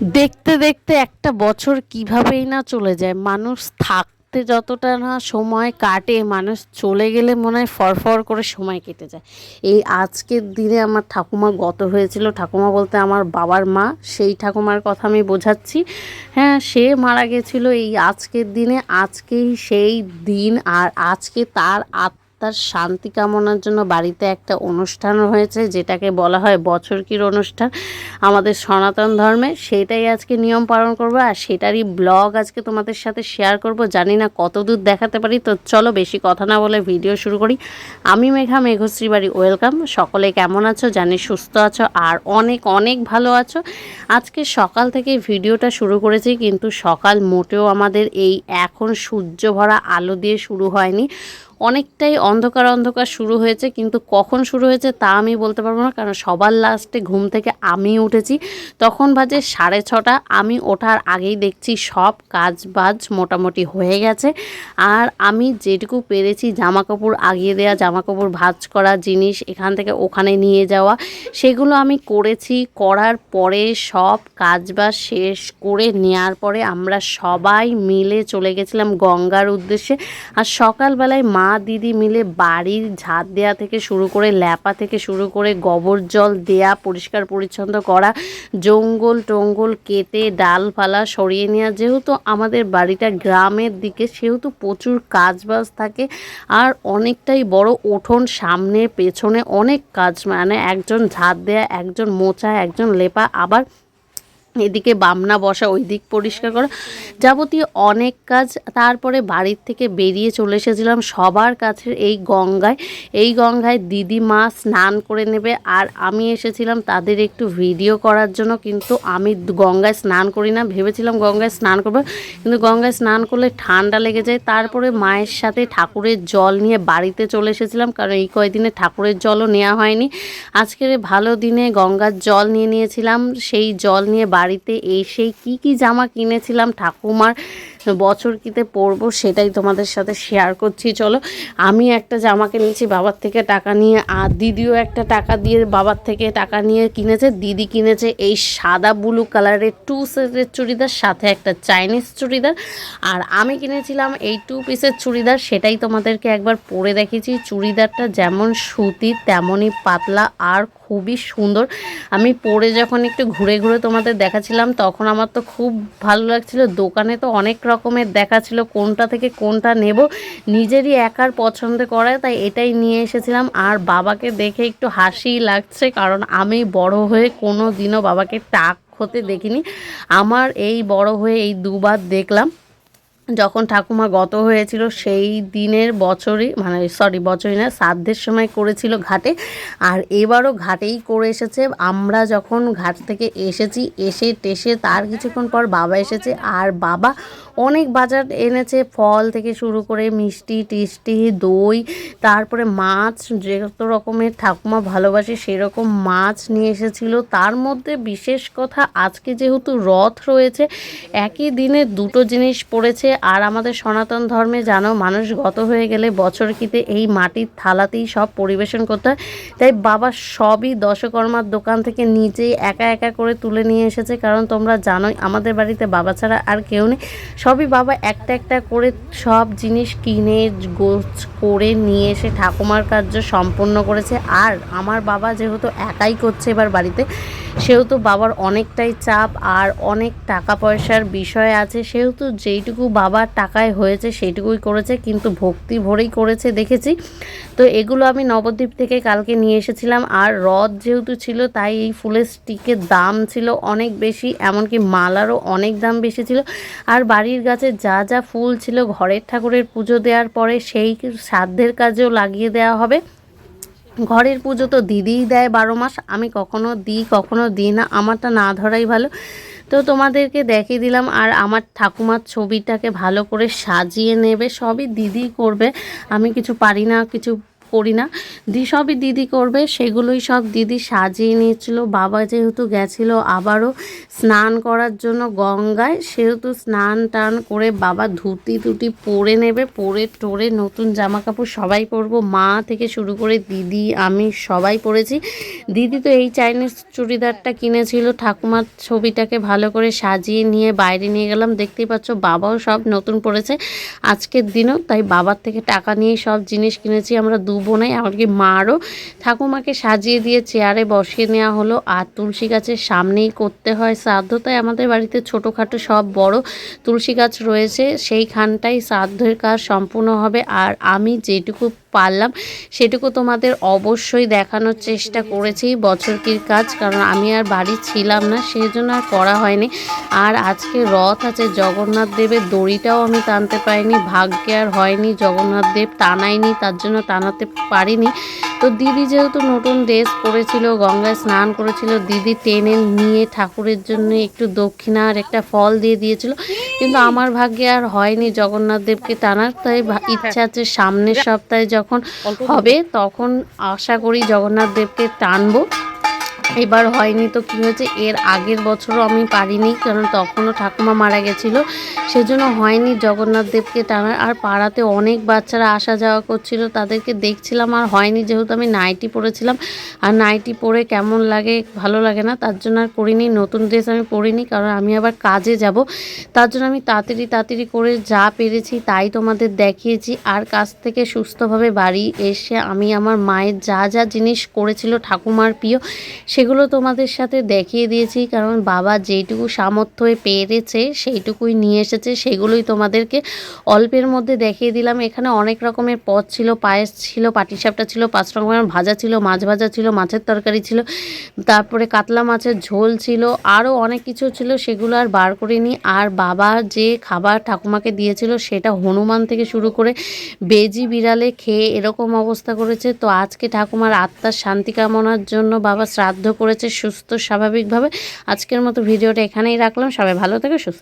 দেখতে দেখতে একটা বছর কিভাবেই না চলে যায়। মানুষ থাকতে যতটা না সময় কাটে, মানুষ চলে গেলে মনে হয় ফরফর করে সময় কেটে যায়। এই আজকের দিনে আমার ঠাকুমা গত হয়েছিল। ঠাকুমা বলতে আমার বাবার মা, সেই ঠাকুমার কথা আমি বোঝাচ্ছি। হ্যাঁ সে মারা গেছিল এই আজকের দিনে। আজকেই সেই দিন আর আজকে তার আত্ম তার শান্তি কামনার জন্য বাড়িতে একটা অনুষ্ঠান হয়েছে, যেটাকে বলা হয় বছরকির অনুষ্ঠান। আমাদের সনাতন ধর্মে সেটাই আজকে নিয়ম পালন করব, আর সেটারই ব্লগ আজকে তোমাদের সাথে শেয়ার করব। জানি না কত দূর দেখাতে পারি, তো চলো বেশি কথা না বলে ভিডিও শুরু করি। আমি মেঘা, মেঘশ্রী বাড়ি, ওয়েলকাম। সকলে কেমন আছো? জানি সুস্থ আছো, আর অনেক অনেক ভালো আছো। আজকে সকাল থেকে ভিডিওটা শুরু করেছি, কিন্তু সকাল মোটেও আমাদের এই এখন সূর্য ভরা আলো দিয়ে শুরু হয়নি। অনেকটাই অন্ধকার অন্ধকার শুরু হয়েছে, কিন্তু কখন শুরু হয়েছে তা আমি বলতে পারব না, কারণ সবার লাস্টে ঘুম থেকে আমি উঠেছি। তখন বাজে সাড়ে ছটা, আমি ওঠার আগেই দেখছি সব কাজ বাজ মোটামুটি হয়ে গেছে। আর আমি যেটুকু পেরেছি জামা কাপড় আগিয়ে দেওয়া জামা কাপড় ভাজ করা জিনিস, এখান থেকে ওখানে নিয়ে যাওয়া, সেগুলো আমি করেছি। করার পরে সব কাজ বাজ শেষ করে নেওয়ার পরে আমরা সবাই মিলে চলে গেছিলাম গঙ্গার উদ্দেশ্যে। আর সকালবেলায় মা দিদি মিলে বাড়ির ঝাঁট দেওয়া থেকে শুরু করে ল্যাপা থেকে শুরু করে গোবর জল দেয়া, পরিষ্কার পরিচ্ছন্ন করা, জঙ্গল টঙ্গল কেটে, ডালপালা সরিয়ে নেওয়া যেহেতু আমাদের বাড়িটা গ্রামের দিকে, সেহেতু প্রচুর কাজবাজ থাকে আর অনেকটাই বড় উঠোন সামনে, পেছনে অনেক কাজ। মানে একজন ঝাঁট দেয়া, একজন মোচা, একজন লেপা, আবার এদিকে বামনা বসা, ওই দিক পরিষ্কার করা যাবতীয় অনেক কাজ তারপরে বাড়ির থেকে বেরিয়ে চলে এসেছিলাম সবার কাছে এই গঙ্গায়। এই গঙ্গায় দিদি মা স্নান করে নেবে আর আমি এসেছিলাম তাদের একটু ভিডিও করার জন্য, কিন্তু আমি গঙ্গায় স্নান করি না। ভেবেছিলাম গঙ্গায় স্নান করব, কিন্তু গঙ্গায় স্নান করলে ঠান্ডা লেগে যায়। তারপরে মায়ের সাথে ঠাকুরের জল নিয়ে বাড়িতে চলে এসেছিলাম, কারণ এই কয়দিনে ঠাকুরের জলও নেওয়া হয়নি। আজকের ভালো দিনে গঙ্গার জল নিয়ে নিয়েছিলাম, সেই জল নিয়ে বাড়িতে এসে কি কি জামা কিনেছিলাম ঠাকুমার বছর কিতে পরবো, সেটাই তোমাদের সাথে শেয়ার করছি। চলো, আমি একটা জামা কিনেছি বাবার থেকে টাকা নিয়ে, আর দিদিও একটা টাকা দিয়ে বাবার থেকে টাকা নিয়ে কিনেছে। দিদি কিনেছে এই সাদা ব্লু কালারের টু সেটের চুড়িদার, সাথে একটা চাইনিজ চুড়িদার। আর আমি কিনেছিলাম এই টু পিসের চুড়িদার, সেটাই তোমাদেরকে একবার পরে দেখেছি চুড়িদারটা যেমন সুতি, তেমনই পাতলা আর খুবই সুন্দর। আমি পরে যখন একটু ঘুরে ঘুরে তোমাদের দেখাছিলাম তখন আমার তো খুব ভালো লাগছিল। দোকানে তো অনেক রকমের দেখা ছিল কোনটা থেকে কোনটা নেব। নিজেরই একার পছন্দ করায়, তাই এটাই নিয়ে এসেছিলাম। আর বাবাকে দেখে একটু হাসি লাগছে, কারণ আমি বড় হয়ে কোনো দিনও বাবাকে টাক হতে দেখিনি। আমার এই বড় হয়ে এই দুবার দেখলাম। যখন ঠাকুমা গত হয়েছিল, সেই দিনের বছরই মানে সরি বছরই না, শ্রাদ্ধের সময় করেছিল ঘাটে। আর এবারও ঘাটেই করে এসেছে। আমরা যখন ঘাট থেকে এসেছি, এসে টেসে তার কিছুক্ষণ পর বাবা এসেছে। আর বাবা অনেক বাজার এনেছে, ফল থেকে শুরু করে মিষ্টি টিষ্টি দই, তারপরে মাছ, যত রকমের ঠাকুমা ভালোবাসে সেরকম মাছ নিয়ে এসেছিল। তার মধ্যে বিশেষ কথা, আজকে যেহেতু রথ রয়েছে, একই দিনে দুটো জিনিস পড়েছে। আর আমাদের সনাতন ধর্মে জানো, মানুষ গত হয়ে গেলে বছর কিতে এই মাটির থালাতেই সব পরিবেশন করতে হয়। তাই বাবা সবই দশকর্মার দোকান থেকে নিজেই একা একা করে তুলে নিয়ে এসেছে। কারণ তোমরা জানোই, আমাদের বাড়িতে বাবা ছাড়া আর কেউ নেই। সবই বাবা একটা একটা করে সব জিনিস কিনে, গোছ করে নিয়ে এসে ঠাকুমার কার্য সম্পন্ন করেছে। আর আমার বাবা যেহেতু একাই করছে এবার বাড়িতে সেহেতু বাবার অনেকটাই চাপ আর অনেক টাকা পয়সার বিষয় আছে, সেহেতু যেইটুকু বাবার টাকায় হয়েছে সেইটুকুই করেছে, কিন্তু ভক্তি ভরেই করেছে দেখেছি। তো এগুলো আমি নবদ্বীপ থেকে কালকে নিয়ে এসেছিলাম, আর রদ যেহেতু ছিল তাই এই ফুলের স্টিকের দাম ছিল অনেক বেশি, এমনকি মালারও অনেক দাম বেশি ছিল। আর বাড়ির গাছে যা যা ফুল ছিল, ঘরের ঠাকুরের পুজো দেওয়ার পরে সেই সাধ্যের কাজেও লাগিয়ে দেওয়া হবে। ঘরের পুজো তো দিদিই দেয় বারো মাস। আমি কখনো দিই কখনো দিই না। আমারটা না ধরাই ভালো। তো তোমাদেরকে দেখিয়ে দিলাম, আর আমার ঠাকুমার ছবিটাকে ভালো করে সাজিয়ে নেবে। সবই দিদি করবে। আমি কিছু পারি না, কিছু করি না। দি সবই দিদি করবে, সেগুলোই সব দিদি সাজিয়ে নিয়েছিল। বাবা যেহেতু গেছিল আবারও স্নান করার জন্য গঙ্গায়, সেহেতু স্নান টান করে বাবা ধুতি টুতি পরে নেবে, পরে টোরে নতুন জামা কাপড় সবাই পরবো। মা থেকে শুরু করে দিদি, আমি সবাই পরেছি। দিদি তো এই চাইনিজ চুড়িদারটা কিনেছিল, ঠাকুমার ছবিটাকে ভালো করে সাজিয়ে নিয়ে বাইরে নিয়ে গেলাম। দেখতেই পাচ্ছ বাবাও সব নতুন পড়েছে আজকের দিনও তাই বাবার থেকে টাকা নিয়ে সব জিনিস কিনেছি। আমরা দু বোনাই এমনকি মারও। ঠাকুমাকে সাজিয়ে দিয়ে চেয়ারে বসিয়ে নেওয়া হলো, আর তুলসী গাছের সামনেই করতে হয় শ্রাদ্ধ। তাই আমাদের বাড়িতে ছোটোখাটো সব বড় তুলসী গাছ রয়েছে, সেইখানটাই শ্রাদ্ধের কাজ সম্পূর্ণ হবে। আর আমি যেটুকু পারলাম। সেটুকু তোমাদের অবশ্যই দেখানোর চেষ্টা করেছি বছরকির কাজ, কারণ আমি আর বাড়ি ছিলাম না সেই জন্য আর করা হয়নি। আর আজকে রথ আছে জগন্নাথ দেবের, দড়িটাও আমি টানতে পারিনি, ভাগ্যে আর হয়নি জগন্নাথ দেব, টানাইনি, তার জন্য টানাতে পারিনি। তো দিদি যেহেতু নতুন ড্রেস পরেছিল, গঙ্গায় স্নান করেছিল, দিদি টেনে নিয়ে ঠাকুরের জন্য একটু দক্ষিণা আর একটা ফল দিয়ে দিয়েছিল। কিন্তু আমার ভাগ্যে আর হয়নি জগন্নাথ দেবকে টানার তাই ভা- ইচ্ছা আছে সামনের সপ্তাহে যখন হবে তখন আশা করি জগন্নাথ দেবকে টানবো। এবার হয়নি তো কী হয়েছে? এর আগের বছরও আমি পারিনি, কারণ তখনও ঠাকুমা মারা গেছিল। সেজন্য হয়নি জগন্নাথ দেবকে টানার। আর পাড়াতে অনেক বাচ্চারা আসা যাওয়া করছিল, তাদেরকে দেখছিলাম, আর হয়নি যেহেতু আমি নাইটি পরেছিলাম। আর নাইটি পরে কেমন লাগে, ভালো লাগে না, তার জন্য আর করিনি নতুন ড্রেস আমি পরিনি, কারণ আমি আবার কাজে যাব। তার জন্য আমি তাড়াতাড়ি তাড়াতাড়ি করে যা পেরেছি তাই তোমাদের দেখিয়েছি। আর কাজ থেকে সুস্থভাবে বাড়ি এসে আমি আমার মায়ের যা যা জিনিস করেছিল ঠাকুমার প্রিয় সেগুলো তোমাদের সাথে দেখিয়ে দিয়েছি, কারণ বাবা যেইটুকু সামর্থ্যে পেরেছে, সেইটুকুই নিয়ে এসেছে, সেগুলোই তোমাদেরকে অল্পের মধ্যে দেখিয়ে দিলাম। এখানে অনেক রকমের পদ ছিল, পায়েস ছিল পাটিসাপটা ছিল, পাঁচ রকমের ভাজা ছিল, মাছ ভাজা ছিল, মাছের তরকারি ছিল, তারপরে কাতলা মাছের ঝোল ছিল, আরও অনেক কিছু ছিল, সেগুলো আর বার করিনি। আর বাবা যে খাবার ঠাকুমাকে দিয়েছিল, সেটা হনুমান থেকে শুরু করে বেজি বিড়ালে খেয়ে এরকম অবস্থা করেছে। তো আজকে ঠাকুমার আত্মার শান্তি কামনার জন্য বাবা শ্রাদ্ধ করেছে সুস্থ স্বাভাবিকভাবে। আজকের মতো ভিডিওটা এখানেই রাখলাম। সবাই ভালো থেকে সুস্থ